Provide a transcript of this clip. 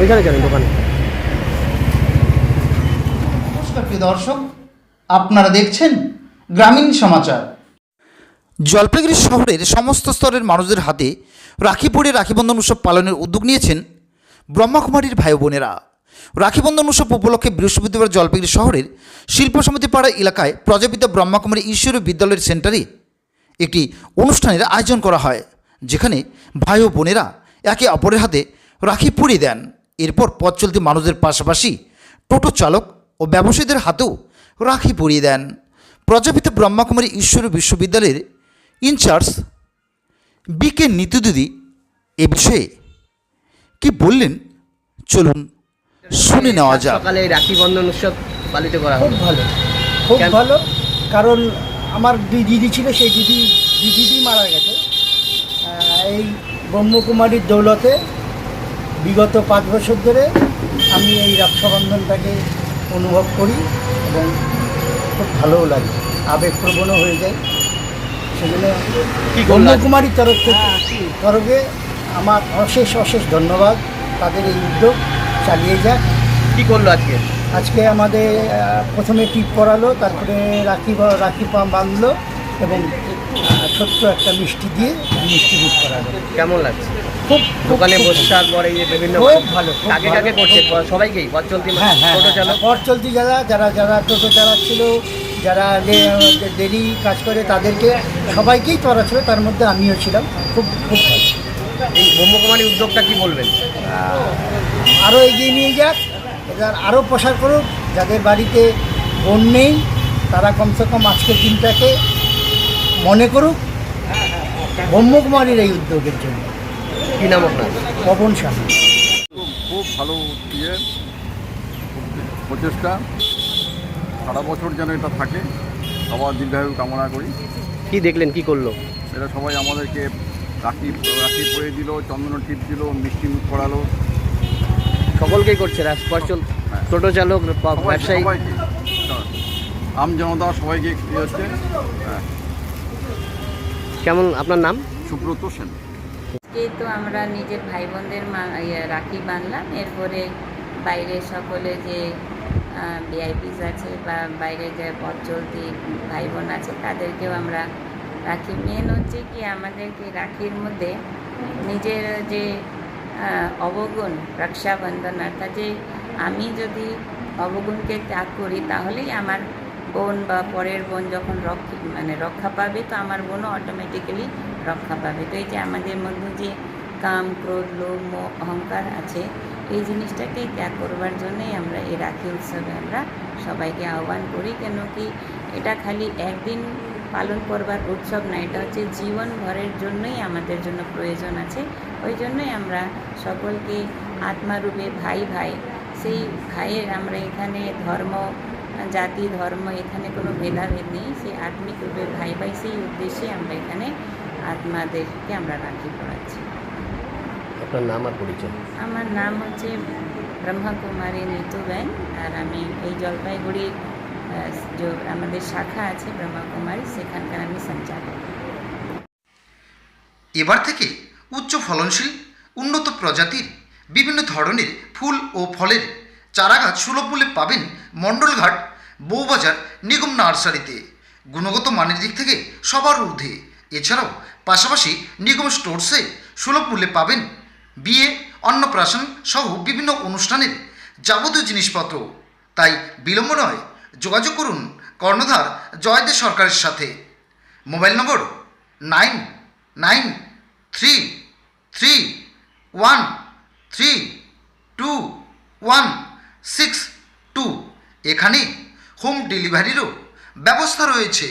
ওইখানে কেন দোকানে। নমস্কার প্রিয় দর্শক আপনারা দেখছেন গ্রামীণ সমাচার। জলপাইগুড়ি শহরের সমস্ত স্তরের মানুষদের হাতে রাখি পড়ে রাখিবন্ধন উৎসব পালনের উদ্যোগ নিয়েছেন ব্রহ্মাকুমারীর ভাই বোনেরা। রাখিবন্ধন উৎসব উপলক্ষে বৃহস্পতিবার জলপাইগুড়ি শহরের শিল্প সমিতি পাড়া এলাকায় প্রজাপিতা ব্রহ্মাকুমারী ঈশ্বরী বিদ্যালয়ের সেন্টারে একটি অনুষ্ঠানের আয়োজন করা হয় যেখানে ভাই ও বোনেরা একে অপরের হাতে রাখি পরিয়ে দেন। এরপর পথ চলতি মানুষদের পাশাপাশি টোটো চালক ও ব্যবসায়ীদের হাতেও রাখি পরিয়ে দেন। প্রজাপিতা ব্রহ্মাকুমারী ঈশ্বরী বিশ্ববিদ্যালয়ের ইনচার্জ বি কে নিতুদিদি এ বিষয়ে কি বললেন চলুন শুনে নেওয়া যাক। সকালে এই রাখি বন্ধন উৎসব পালিত করা খুব ভালো খুব ভালো কারণ আমার দুই দিদি ছিল সেই দিদি দিদি মারা গেছে। এই ব্রহ্মকুমারীর দৌলতে বিগত পাঁচ বছর ধরে আমি এই রক্ষাবন্ধনটাকে অনুভব করি এবং খুব ভালোও লাগে আবেগপ্রবণও হয়ে যায়। সেজন্য কি করল আজ? তরফ থেকে তরফে আমার অশেষ অশেষ ধন্যবাদ। তাদের এই উদ্যোগ চালিয়ে যাক। কি করল আজকে? আজকে আমাদের প্রথমে টিপ করালো তারপরে রাখি রাখি পা বাঁধলো এবং ছোট্ট একটা মিষ্টি দিয়ে মিষ্টি বুক করালো কেমন লাগছে? খুব দোকানে বসার পরে যে বিভিন্ন খুব ভালো, কাকে কাকে করছে সবাইকেই পথ চলতি হ্যাঁ হ্যাঁ টোটো চালক। পথ চলতি যারা যারা যারা টোটো চালাচ্ছিল যারা ডেলি কাজ করে তাদেরকে সবাইকেই করা ছিল তার মধ্যে আমিও ছিলাম। খুব খুব এই ব্রহ্মকুমারী উদ্যোগটা কি বলবেন? আরও এগিয়ে নিয়ে যাক এবার আরও প্রসার করুক। যাদের বাড়িতে বোন নেই তারা কমসে কম আজকের দিনটাকে মনে করুক ব্রহ্মকুমারীর এই উদ্যোগের জন্য। কি নাম আপনার? পবন স্বামী খুব ভালো ইয়ে প্রচেষ্টা। সারা বছর যেন এটা থাকে আবার দীর্ঘায়ু কামনা করি। কি দেখলেন কি করল? এটা সবাই আমাদেরকে রাখি রাখি পরে দিল চন্দন টিপ দিল মিষ্টি মুখ করালো। সকলকেই করছে রাস- পথ হ্যাঁ। টোটো চালক ব্যবসায়ী। সবাইকে। আম জনতা সবাইকে হচ্ছে। হ্যাঁ, কেমন আপনার নাম? সুব্রত সেন। আজকে তো আমরা নিজের ভাই বোনদের ইয়ে, রাখি বাঁধলাম। এরপরে বাইরে সকলে যে ভিআইপিস আছে বা বাইরে যে পথ চলতি ভাই বোন আছে তাদেরকেও আমরা রাখি। মেন হচ্ছে কি আমাদেরকে রাখির মধ্যে নিজের যে অবগুণ রক্ষাবন্ধন অর্থাৎ যে আমি যদি অবগুণকে ত্যাগ করি তাহলেই আমার বোন বা পরের বোন যখন রক্ষা মানে রক্ষা পাবে তো আমার বোনও অটোমেটিক্যালি রক্ষা পাবে। তো এই যে আমাদের মধ্যে যে কাম, ক্রোধ, লোভ অহংকার আছে, এই জিনিসটাকে ত্যাগ করবার জন্যই আমরা এই রাখি উৎসবে আমরা সবাইকে আহ্বান করি, কেন কি এটা খালি একদিন পালন করবার উৎসব না, এটা হচ্ছে জীবন ভরের জন্যই আমাদের জন্য প্রয়োজন আছে। ওই জন্যই আমরা সকলকে আত্মারূপে ভাই ভাই, সেই ভাইয়ের আমরা এখানে ধর্ম, জাতি, ধর্ম, এখানে কোনো ভেদাভেদ নেই, সেই আত্মিক রূপে ভাই ভাই, সেই উদ্দেশ্যে আমরা এখানে আত্মাদেরকে আমরা রাখি পড়াচ্ছি। আপনার নাম আর পরিচয়? আমার নাম হচ্ছে ব্রহ্মকুমারী নিতুবেন আর আমি এই জলপাইগুড়ি যে আমাদের শাখা আছে ব্রহ্মকুমারী সেখানকার আমি সঞ্চালক। এবার থেকে উচ্চ ফলনশীল উন্নত প্রজাতির বিভিন্ন ধরনের ফুল ও ফলের চারাগাছ সুলভ মূল্যে পাবেন মণ্ডলঘাট বউবাজার নিগম নার্সারিতে। গুণগত মানের দিক থেকে সবার ঊর্ধ্বে। এছাড়াও পাশাপাশি নিগম স্টোরসে সুলভ মূল্যে পাবেন বিয়ে, অন্নপ্রাশন সহ বিভিন্ন অনুষ্ঠানের যাবতীয় জিনিসপত্র। তাই বিলম্ব নয়, যোগাযোগ করুন কর্ণধার জয়দে সরকারের সাথে। Mobile number nine nine three three one three two one six two. এখানে হোম ডেলিভারিরও ব্যবস্থা রয়েছে।